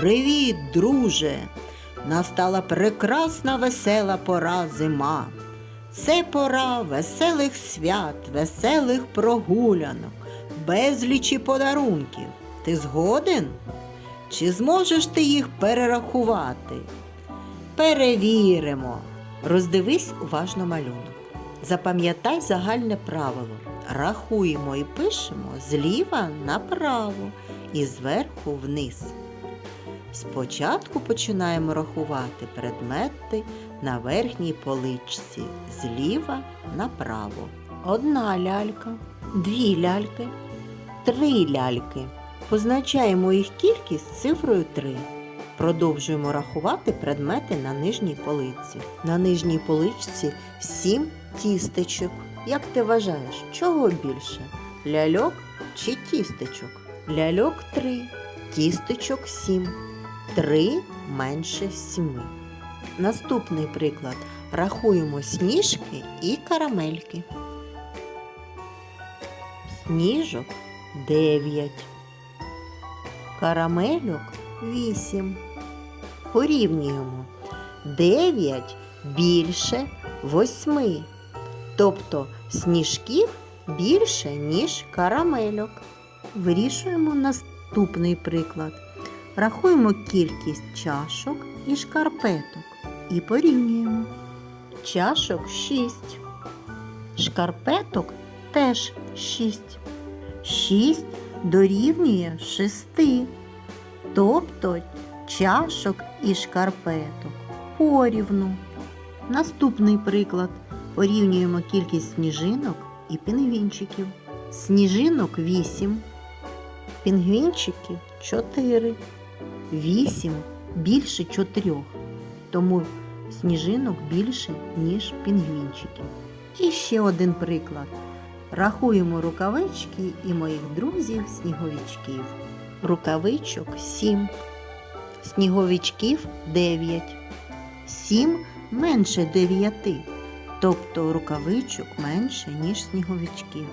Привіт, друже! Настала прекрасна весела пора зима. Це пора веселих свят, веселих прогулянок, безлічі подарунків. Ти згоден? Чи зможеш ти їх перерахувати? Перевіримо. Роздивись уважно малюнок. Запам'ятай загальне правило. Рахуємо і пишемо зліва направо і зверху вниз. Спочатку починаємо рахувати предмети на верхній поличці зліва направо. Одна лялька, дві ляльки, три ляльки. Позначаємо їх кількість цифрою 3. Продовжуємо рахувати предмети на нижній полиці. На нижній поличці 7 тістечок. Як ти вважаєш, чого більше? Ляльок чи тістечок? Ляльок 3, тістечок 7. 3 менше 7. Наступний приклад. Рахуємо сніжки і карамельки. Сніжок 9. Карамельок 8. Порівнюємо. 9 більше 8. Тобто сніжків більше, ніж карамельок. Вирішуємо наступний приклад. Рахуємо кількість чашок і шкарпеток і порівнюємо. Чашок 6. Шкарпеток теж 6. 6 дорівнює 6. Тобто чашок і шкарпеток порівну. Наступний приклад. Порівнюємо кількість сніжинок і пінгвінчиків. Сніжинок 8, пінгвінчиків 4. 8 більше 4, тому сніжинок більше, ніж пінгвінчиків. І ще один приклад. Рахуємо рукавички і моїх друзів сніговичків. Рукавичок 7, сніговичків 9. 7 менше 9, тобто рукавичок менше, ніж сніговичків.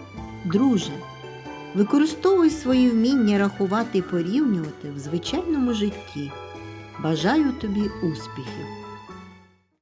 Друже, Використовуй свої вміння рахувати і порівнювати в звичайному житті. Бажаю тобі успіхів!